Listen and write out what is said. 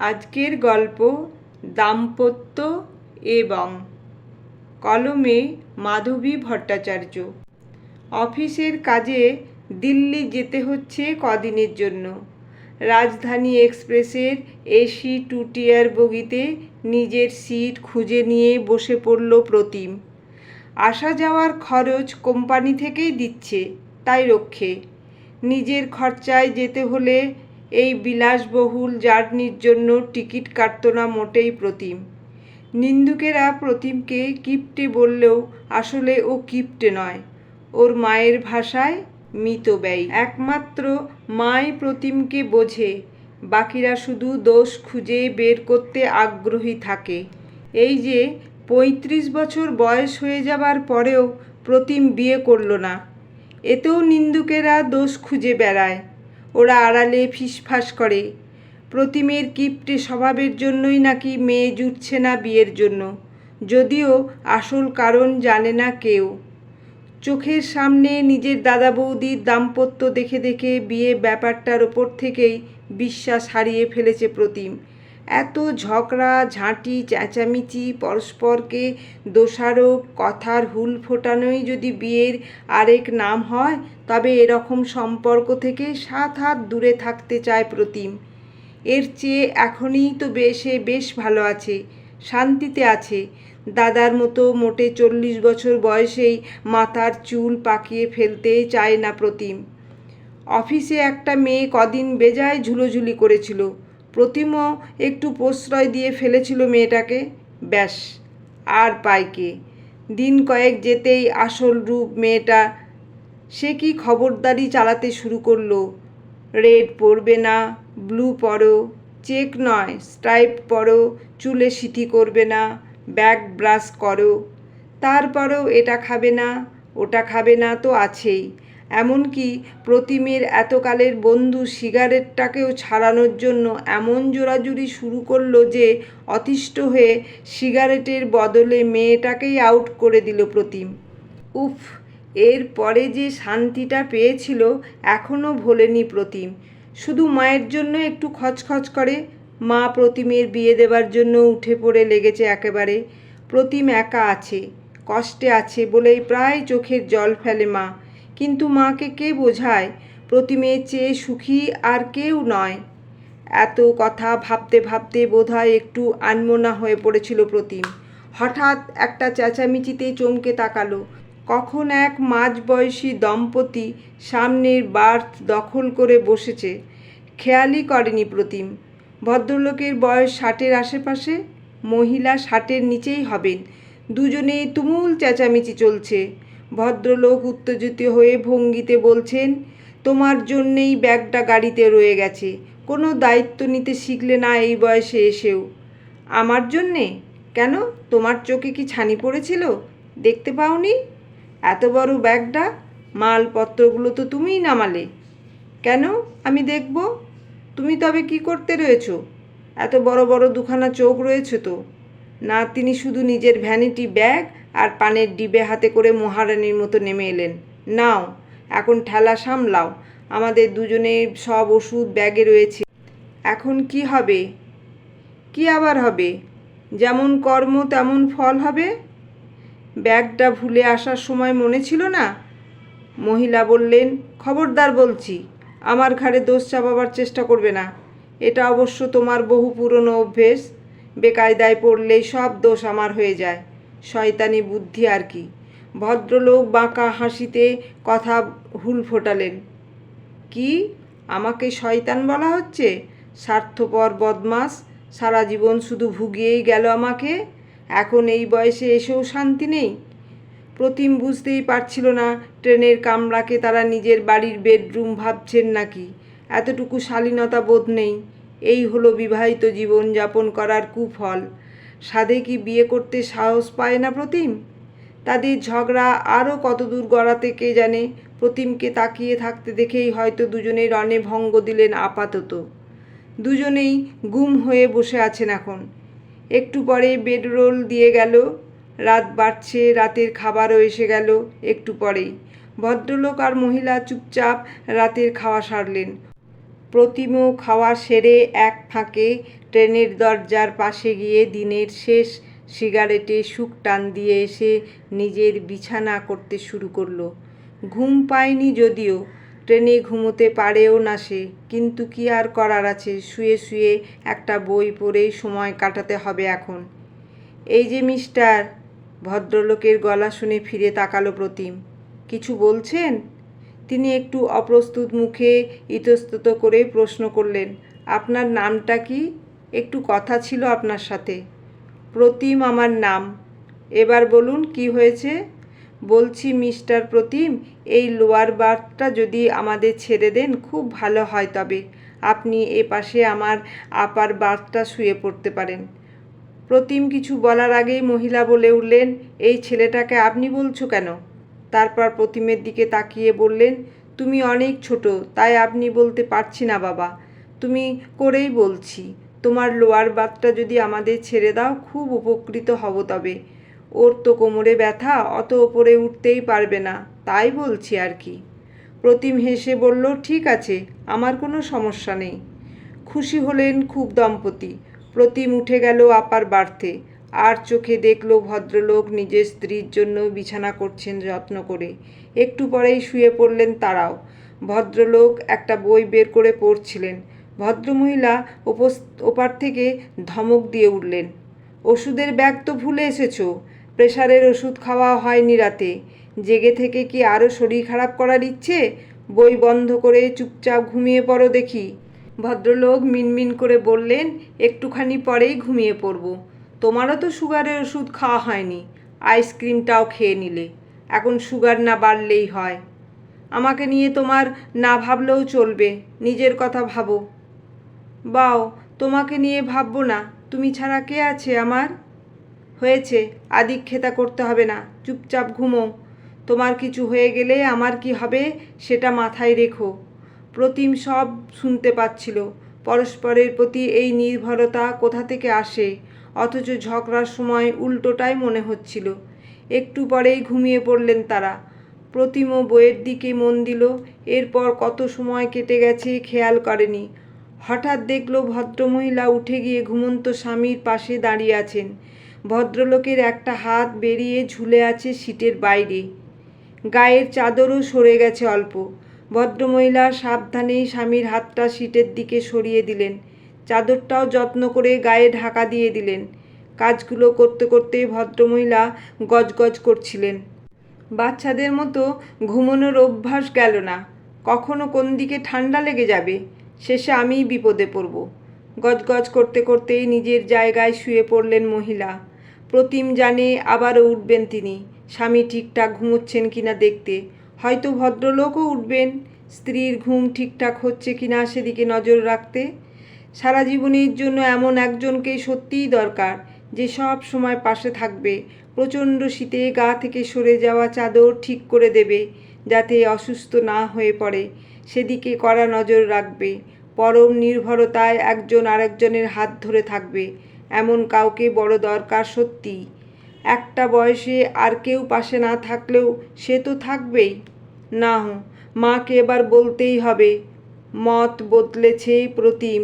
আজকের গল্প দাম্পত্য এবং কলমে মাধবী ভট্টাচার্য। অফিসের কাজে দিল্লি যেতে হচ্ছে কদিনের জন্য। রাজধানী এক্সপ্রেসের এসি টু টিয়ার বগিতে নিজের সিট খুঁজে নিয়ে বসে পড়ল প্রতিম। আসা যাওয়ার খরচ কোম্পানি থেকেই দিচ্ছে, তাই রক্ষে। নিজের খরচায় যেতে হলে এই বিলাসবহুল জার্নির জন্য টিকিট কাটত না মোটেই প্রতিম। নিন্দুকেরা প্রতিমকে কিপ্টে বললেও আসলে ও কিপ্টে নয়। ওর মায়ের ভাষায় মিতব্যয়ী একমাত্র মাই প্রতিমকে বোঝে, বাকিরা শুধু দোষ খুঁজে বের করতে আগ্রহী থাকে। এই যে পঁয়ত্রিশ বছর বয়স হয়ে যাবার পরেও প্রতিম বিয়ে করল না, এতেও নিন্দুকেরা দোষ খুঁজে বেড়ায়। ওরা আড়ালে ফিসফাস করে। প্রতিমের কিপ্টে স্বভাবের জন্যই নাকি মেয়ে জুটছে না বিয়ের জন্য। যদিও আসল কারণ জানে না কেউ। চোখের সামনে নিজের দাদা বৌদির দাম্পত্য দেখে দেখে বিয়ে ব্যাপারটার ওপর থেকেই বিশ্বাস হারিয়ে ফেলেছে প্রতিম। এত ঝগড়া, ঝাঁটি, চেঁচামেচি, পরস্পরকে দোষারোপ, কথার হুল ফোটানোই যদি বিয়ের আরেক নাম হয়, তবে এরকম সম্পর্ক থেকে সাত হাত দূরে থাকতে চায় প্রতিম। এর চেয়ে এখনই তো বেশে বেশ ভালো আছে, শান্তিতে আছে। দাদার মতো মোটে চল্লিশ বছর বয়সেই মাথার চুল পাকিয়ে ফেলতে চায় না প্রতিম। অফিসে একটা মেয়ে কদিন বেজায় ঝুলোঝুলি করেছিল। প্রতিমও একটু প্রশ্রয় দিয়ে ফেলেছিল মেয়েটাকে। ব্যাস, আর পাইকে দিন কয়েক যেতেই আসল রূপ মেয়েটা, সে কি খবরদারি চালাতে শুরু করল? রেড পরবে না, ব্লু পরো, চেক নয়, স্ট্রাইপ পরো, চুলে সিথি করবে না ব্যাক ব্রাশ করো। তারপরেও এটা খাবে না, ওটা খাবে না তো আছেই। এমনকি প্রতিমের এতকালের বন্ধু সিগারেটটাকেও ছাড়ানোর জন্য এমন জোরাজুরি শুরু করল যে অতিষ্ঠ হয়ে সিগারেটের বদলে মেয়েটাকেই আউট করে দিল প্রতিম। উফ, এর পরে যে শান্তিটা পেয়েছিল এখনও ভোলেনি প্রতিম। শুধু মায়ের জন্য একটু খচখচ করে, মা প্রতিমের বিয়ে দেবার জন্য উঠে পড়ে লেগেছে একেবারে। প্রতিম একা আছে, কষ্টে আছে বলেই প্রায় চোখের জল ফেলে মা। কিন্তু মাকে কে বোঝায়? প্রতিমের চেয়ে সুখী আর কেউ নয়। এত কথা ভাবতে ভাবতে বোধহয় একটু আনমনা হয়ে পড়েছিল প্রতিম। হঠাৎ একটা চেঁচামেচিতে চমকে তাকালো। কখন এক মাঝবয়সী দম্পতি সামনের বার্থ দখল করে বসেছে। খেয়ালই করেনি প্রতিম। ভদ্রলোকের বয়স ষাটের আশেপাশে, মহিলা ষাটের নিচেই হবেন। দুজনেই তুমুল চেঁচামেচি চলছে। ভদ্রলোক উত্তেজিত হয়ে ভঙ্গিতে বলছেন, তোমার জন্যেই ব্যাগটা গাড়িতে রয়ে গেছে। কোনো দায়িত্ব নিতে শিখলে না এই বয়সে এসেও। আমার জন্যে? কেন? তোমার চোখে কি ছানি পড়েছিল? দেখতে পাওনি? এত বড় ব্যাগটা? মালপত্রগুলো তো তুমিই নামালে। কেন? আমি দেখব। তুমি তবে কি করতে রয়েছো? এত বড় বড় দুখানা চোখ রয়েছে তো। না তিনি শুধু নিজের ভ্যানিটি ব্যাগ আর পানের ডিবে হাতে করে মহারানীর মতো নেমে এলেন। নাও, এখন ঠেলা সামলাও, আমাদের দুজনের সব ওষুধ ব্যাগে রয়েছে। এখন কি হবে? কি আবার হবে? যেমন কর্ম, তেমন ফল হবে? ব্যাগটা ভুলে আসার সময় মনে ছিল না? মহিলা বললেন, খবরদার বলছি, আমার ঘাড়ে দোষ চাপাবার চেষ্টা করবে না। এটা অবশ্য তোমার বহু পুরনো অভ্যেস। বেকায়দায় পড়লেই সব দোষ আমার হয়ে যায়। শয়তানি বুদ্ধি আর কি। ভদ্রলোক বাঁকা হাসিতে কথা হুল ফোটালেন। কি? আমাকে শয়তান বলা হচ্ছে? স্বার্থপর বদমাস, সারা জীবন শুধু ভুগিয়েই গেল আমাকে? এখন এই বয়সে এসেও শান্তি নেই? প্রতিম বুঝতেই পারছিল না ট্রেনের কামরাকে তারা নিজের বাড়ির বেডরুম ভাবছেন নাকি। এতটুকু শালীনতা বোধ নেই। এই হলো বিবাহিত জীবন যাপন করার কুফল। সাধে কি বিয়ে করতে সাহস পায় না প্রতিম? তাদের ঝগড়া আরও কতদূর গড়াতে কে জানে? প্রতিমকে তাকিয়ে থাকতে দেখেই হয়তো দুজনেই রণে ভঙ্গ দিলেন আপাতত। দুজনেই গুম হয়ে বসে আছেন এখন। একটু পরে বেডরোল দিয়ে গেল, রাত বাড়ছে, রাতের খাবারও এসে গেল একটু পরেই। ভদ্রলোক আর মহিলা চুপচাপ রাতের খাওয়া সারলেন। প্রতিমও খাওয়া সেরে এক ফাঁকে ট্রেনের দরজার পাশে গিয়ে দিনের শেষ সিগারেটে সুখ টান দিয়ে এসে নিজের বিছানা করতে শুরু করল। ঘুম পায়নি যদিও, ট্রেনে ঘুমোতে পারেও না সে, কিন্তু কি আর করার আছে, শুয়ে শুয়ে একটা বই পড়ে সময় কাটাতে হবে এখন। এই যে মিস্টার, ভদ্রলোকের গলা শুনে ফিরে তাকালো প্রতিম। কিছু বলছেন? তিনি একটু অপ্রস্তুত মুখে ইতস্তত করে প্রশ্ন করলেন, আপনার নামটা কি? একটু কথা ছিল আপনার সাথে। প্রতিম আমার নাম। এবার বলুন, কি হয়েছে? বলছি, মিস্টার প্রতিম, এই লোয়ার বার্থটা যদি আমাদের ছেড়ে দেন, খুব ভালো হয় তবে। আপনি এ পাশে আমার আপার বার্থটা শুয়ে পড়তে পারেন। প্রতিম কিছু বলার আগেই মহিলা বলে উঠলেন, এই ছেলেটাকে আপনি বলছো কেন? তারপর প্রতিমের দিকে তাকিয়ে বললেন, তুমি অনেক ছোট, তাই আপনি বলতে পারছি না বাবা। তুমি করেই বলছি, তোমার লোয়ার বাতটা যদি আমাদের ছেড়ে দাও, খুব উপকৃত হব তবে। ওর তো কোমরে ব্যথা, অত ওপরে উঠতেই পারবে না, তাই বলছি আর কি। প্রতিম হেসে বলল, ঠিক আছে, আমার কোনো সমস্যা নেই। খুশি হলেন খুব দম্পতি। প্রতিম উঠে গেল আপার বাড়তে আর চোখে দেখল ভদ্রলোক নিজের স্ত্রীর জন্য বিছানা করছেন যত্ন করে। একটু পরেই শুয়ে পড়লেন তারাও। ভদ্রলোক একটা বই বের করে পড়ছিলেন। ভদ্রমহিলা ওপার থেকে ধমক দিয়ে উঠলেন, ওষুধের ব্যাগ তো ভুলে এসেছ? প্রেশারের ওষুধ খাওয়া হয়নি রাতে। জেগে থেকে কি আরও শরীর খারাপ করার ইচ্ছে? বই বন্ধ করে চুপচাপ ঘুমিয়ে পড়ো দেখি। ভদ্রলোক মিনমিন করে বললেন, একটুখানি পরেই ঘুমিয়ে পড়ব। তোমারও তো সুগারের ওষুধ খাওয়া হয়নি। আইসক্রিমটাও খেয়ে নিলে। এখন সুগার না বাড়লেই হয়। আমাকে নিয়ে তোমার না ভাবলেও চলবে। নিজের কথা ভাবো। বাও, তোমাকে নিয়ে ভাববো না। তুমি ছাড়া কে আছে আমার? হয়েছে আদিক খেতা করতে হবে না। চুপচাপ ঘুমো। তোমার কিছু হয়ে গেলে আমার কি হবে সেটা মাথায় রেখো। প্রতিম সব শুনতে পাচ্ছিল। পরস্পরের প্রতি এই নির্ভরতা কোথা থেকে আসে? অথচ ঝগড়ার সময় উল্টোটাই মনে হচ্ছিল। একটু পরেই ঘুমিয়ে পড়লেন তারা। প্রতিমও বইয়ের দিকে মন দিল, এরপর কত সময় কেটে গেছে খেয়াল করেনি। হঠাৎ দেখল ভদ্রমহিলা উঠে গিয়ে ঘুমন্ত স্বামীর পাশে দাঁড়িয়ে আছেন। ভদ্রলোকের একটা হাত বেরিয়ে ঝুলে আছে সিটের বাইরে। গায়ের চাদরও সরে গেছে অল্প। ভদ্রমহিলা সাবধানেই স্বামীর হাতটা সিটের দিকে সরিয়ে দিলেন। চাদরটাও যত্ন করে গায়ে ঢাকা দিয়ে দিলেন। কাজগুলো করতে করতে ভদ্রমহিলা গজগজ করছিলেন। বাচ্চাদের মতো ঘুমানোর অভ্যাস গেল না। কখনো কোন দিকে ঠান্ডা লেগে যাবে, শেষে আমিই বিপদে পড়ব। গজগজ করতে করতেই নিজের জায়গায় শুয়ে পড়লেন মহিলা। প্রতিম জানে আবারও উঠবেন তিনি। স্বামী ঠিকঠাক ঘুমোচ্ছেন কিনা দেখতে। হয়তো ভদ্রলোকও উঠবেন। স্ত্রীর ঘুম ঠিকঠাক হচ্ছে কিনা সেদিকে নজর রাখতে সারা জীবনের জন্য এমন একজনকে সত্যিই দরকার যে সব সময় পাশে থাকবে। প্রচণ্ড শীতে গা থেকে সরে যাওয়া চাদর ঠিক করে দেবে যাতে অসুস্থ না হয়ে পড়ে। সেদিকে কড়া নজর রাখবে। পরম নির্ভরতায় একজন আরেকজনের হাত ধরে থাকবে। এমন কাউকে বড় দরকার সত্যি। একটা বয়সে আর কেউ পাশে না থাকলেও সে তো থাকবেই। না মাকে এবার বলতেই হবে, মত বদলেছে প্রতিম।